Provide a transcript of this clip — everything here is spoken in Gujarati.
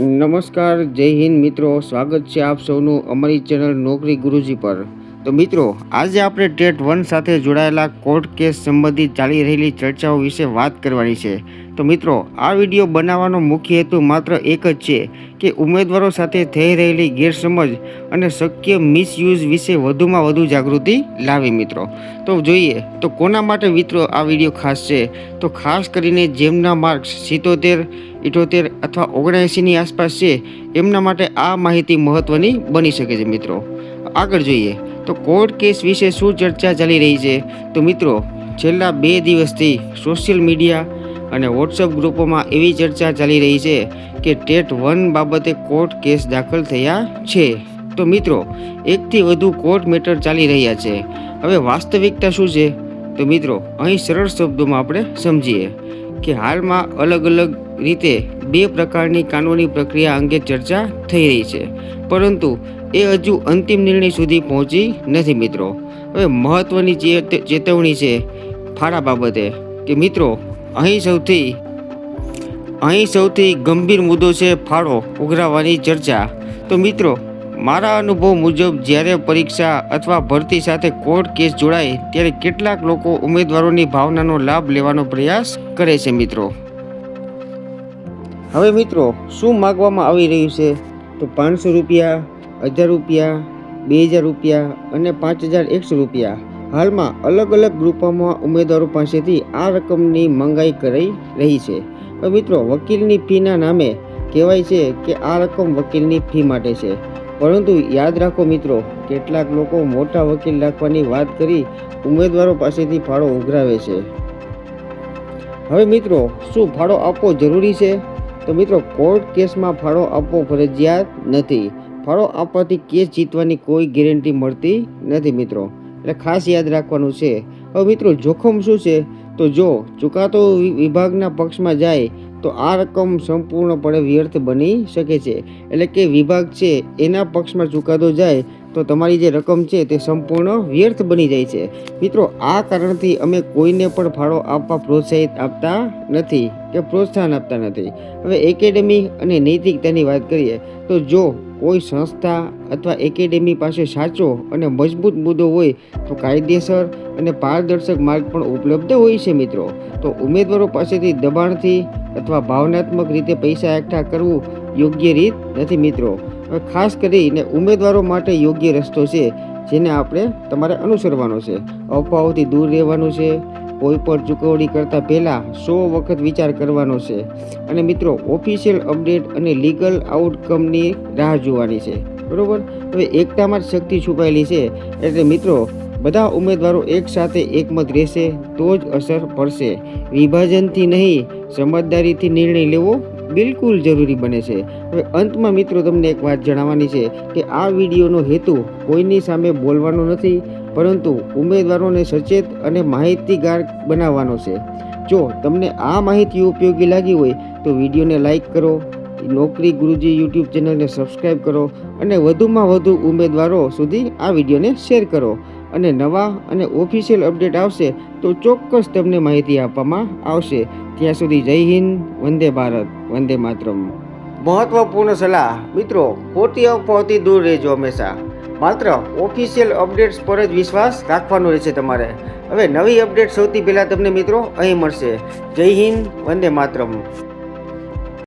નમસ્કાર જય હિન્દ મિત્રો. સ્વાગત છે આપ સૌનું અમારી ચેનલ નોકરી ગુરુજી પર. તો મિત્રો, આજે આપણે ટેટ વન સાથે જોડાયેલા કોર્ટ કેસ સંબંધિત ચાલી રહેલી ચર્ચાઓ વિશે વાત કરવાની છે. તો મિત્રો, આ વીડિયો બનાવવાનો મુખ્ય હેતુ માત્ર એક જ છે કે ઉમેદવારો સાથે થઈ રહેલી ગેરસમજ અને શક્ય મિસયુઝ વિશે વધુમાં વધુ જાગૃતિ લાવી મિત્રો. તો જોઈએ, તો કોના માટે મિત્રો આ વીડિયો ખાસ છે? તો ખાસ કરીને જેમના માર્ક્સ સિત્તોતેર, ઇઠોતેર અથવા ઓગણએંસીની આસપાસ છે, એમના માટે આ માહિતી મહત્ત્વની બની શકે છે મિત્રો. આગળ જોઈએ તો કોર્ટ કેસ વિશે શું ચર્ચા ચાલી રહી છે? તો મિત્રો, છેલ્લા બે દિવસથી સોશિયલ મીડિયા અને વોટ્સઅપ ગ્રુપોમાં એવી ચર્ચા ચાલી રહી છે કે ટેટ વન બાબતે કોર્ટ કેસ દાખલ થયા છે. તો મિત્રો, એકથી વધુ કોર્ટ મેટર ચાલી રહ્યા છે. હવે વાસ્તવિકતા શું છે? તો મિત્રો, અહીં સરળ શબ્દોમાં આપણે સમજીએ કે હાલમાં અલગ અલગ રીતે બે પ્રકારની કાનૂની પ્રક્રિયા અંગે ચર્ચા થઈ રહી છે. પરંતુ એ હજુ અંતિમ નિર્ણય સુધી પહોંચી નથી, મિત્રો. હવે મહત્વની ચેત- ચેતવણી છે ફાળા બાબતે કે, મિત્રો, અહીં સૌથી અહીં સૌથી ગંભીર મુદ્દો છે ફાળો ઉઘરાવવાની ચર્ચા. તો, મિત્રો, મારા અનુભવ મુજબ જ્યારે પરીક્ષા અથવા ભરતી સાથે કોર્ટ કેસ જોડાય, ત્યારે કેટલાક લોકો ઉમેદવારોની ભાવનાનો લાભ લેવાનો પ્રયાસ કરે છે, મિત્રો. હવે, મિત્રો, શું માગવામાં આવી રહ્યું છે? તો, પાંચસો રૂપિયા હજાર રૂપિયા, બે હજાર રૂપિયા અને પાંચ હજાર એકસો રૂપિયા. હાલમાં અલગ અલગ ગ્રુપોમાં ઉમેદવારો પાસેથી આ રકમની મંગાઈ કરી રહી છે. હવે મિત્રો, વકીલની ફીના નામે કહેવાય છે કે આ રકમ વકીલની ફી માટે છે. પરંતુ યાદ રાખો મિત્રો, કેટલાક લોકો મોટા વકીલ રાખવાની વાત કરી ઉમેદવારો પાસેથી ફાળો ઉઘરાવે છે. હવે મિત્રો, શું ફાળો આપવો જરૂરી છે? તો મિત્રો, કોર્ટ કેસમાં ફાળો આપવો ફરજિયાત નથી. ફાળો આપવાથી કેસ જીતવાની કોઈ ગેરંટી મળતી નથી મિત્રો. એટલે ખાસ યાદ રાખવાનું છે. હવે મિત્રો, જોખમ શું છે? તો જો ચુકાતો વિભાગના પક્ષમાં જાય, તો આ રકમ સંપૂર્ણપણે વ્યર્થ બની શકે છે. એટલે કે વિભાગ છે, એના પક્ષમાં ચુકાદો જાય તો તમારી જે રકમ છે તે સંપૂર્ણ વ્યર્થ બની જાય છે. મિત્રો, આ કારણથી અમે કોઈને પણ ફાળો આપવા પ્રોત્સાહિત આપતા નથી કે પ્રોત્સાહન આપતા નથી. હવે એકેડેમી અને નૈતિકતાની વાત કરીએ તો જો કોઈ સંસ્થા અથવા એકેડેમી પાસે સાચો અને મજબૂત મુદ્દો હોય તો કાયદેસર અને પારદર્શક માર્ગ પણ ઉપલબ્ધ હોય છે મિત્રો. તો ઉમેદવારો પાસેથી દબાણથી અથવા ભાવનાત્મક રીતે પૈસા એકઠા કરવું યોગ્ય રીત નથી મિત્રો. ખાસ કરીને ઉમેદવારો માટે યોગ્ય રસ્તો છે, જેને આપણે તમારે અનુસરવાનો છે. અફવાઓથી દૂર રહેવાનું છે, કોઈ પણ ચૂકવણી કરતાં પહેલાં સો વખત વિચાર કરવાનો છે. અને મિત્રો ઓફિશિયલ અપડેટ અને લીગલ આઉટકમની રાહ જોવાની છે. બરાબર? હવે એકતામાં જ શક્તિ છુપાયેલી છે. એટલે મિત્રો, બધા ઉમેદવારો એકસાથે એકમત રહેશે, તો જ અસર પડશે. વિભાજનથી નહીં, સમજદારીથી નિર્ણય લેવો બિલકુલ જરૂરી બને છે. હવે અંતમાં મિત્રો તમને એક વાત જણાવવાની છે કે આ વિડીયોનો હેતુ કોઈની સામે બોલવાનો નથી, પરંતુ ઉમેદવારોને સચેત અને માહિતીગાર બનાવવાનો છે. જો તમને આ માહિતી ઉપયોગી લાગી હોય, તો વિડીયોને લાઈક કરો, નોકરી ગુરુજી યુટ્યુબ ચેનલને સબસ્ક્રાઈબ કરો અને વધુમાં વધુ ઉમેદવારો સુધી આ વિડીયોને શેર કરો. અને નવા અને ઓફિશિયલ અપડેટ આવશે તો ચોક્કસ તમને માહિતી આપવામાં આવશે. ત્યાં સુધી જય હિન્દ, વંદે ભારત, વંદે માતરમ. મહત્વપૂર્ણ સલાહ, મિત્રો, ખોટી અફવાઓથી દૂર રહેજો હંમેશા. માત્ર ઓફિશિયલ અપડેટ્સ પર જ વિશ્વાસ રાખવાનો રહેશે તમારે. હવે નવી અપડેટ સૌથી પહેલાં તમને, મિત્રો, અહીં મળશે. જય હિન્દ, વંદે માતરમ.